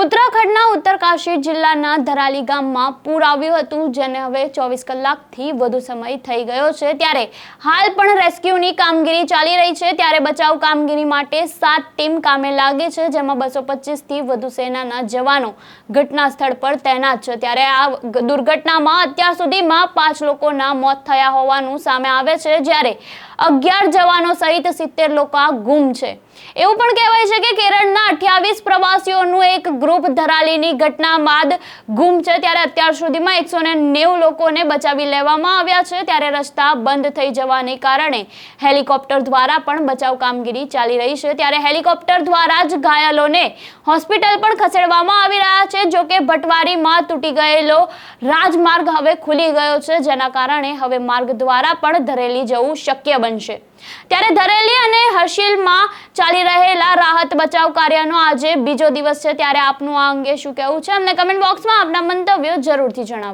ઉત્તરાખંડના ઉત્તરકાશી જિલ્લાના ધરાલી ગામમાં પૂર આવ્યું હતું, જેને હવે ચોવીસ કલાકથી વધુ સમય થઈ ગયો છે. ત્યારે હાલ પણ રેસ્ક્યુની કામગીરી ચાલી રહી છે. ત્યારે બચાવ કામગીરી માટે સાત ટીમ કામે લાગી છે, જેમાં બસો પચીસથી વધુ સેનાના જવાનો ઘટના સ્થળ પર તૈનાત છે. ત્યારે આ દુર્ઘટનામાં અત્યાર સુધીમાં પાંચ લોકોના મોત થયા હોવાનું સામે આવે છે. જ્યારે અગિયાર જવાનો સહિત સિત્તેર લોકો ગુમ છે. એવું પણ કહેવાય છે કે કેરળના અઠ્યાવીસ પ્રવાસીઓનું એક ગ્રુપ ધરાલીની ઘટના બાદ ગુમ છે. ત્યારે અત્યાર સુધીમાં એકસો લોકોને બચાવી લેવામાં આવ્યા છે. ત્યારે રસ્તા બંધ થઈ જવાને કારણે હેલિકોપ્ટર દ્વારા પણ બચાવ કામગીરી ચાલી રહી છે. ત્યારે હેલિકોપ્ટર દ્વારા જ ઘાયલોને હોસ્પિટલ પણ ખસેડવામાં આવી રહ્યા છે જોકે ભટવારીમાં તૂટી ગયેલો રાજમાર્ગ હવે ખુલી ગયો છે, જેના કારણે હવે માર્ગ દ્વારા પણ ધરેલી જવું શક્ય બનશે. ત્યારે ધરેલી અને હર્ષિલમાં ચાલી રહેલા રાહત બચાવ કાર્યનો આજે બીજો દિવસ છે, ત્યારે આપનું આ અંગે શું કહેવું છે? અમને કમેન્ટ બોક્સમાં આપના મંતવ્યો જરૂરથી જણાવો.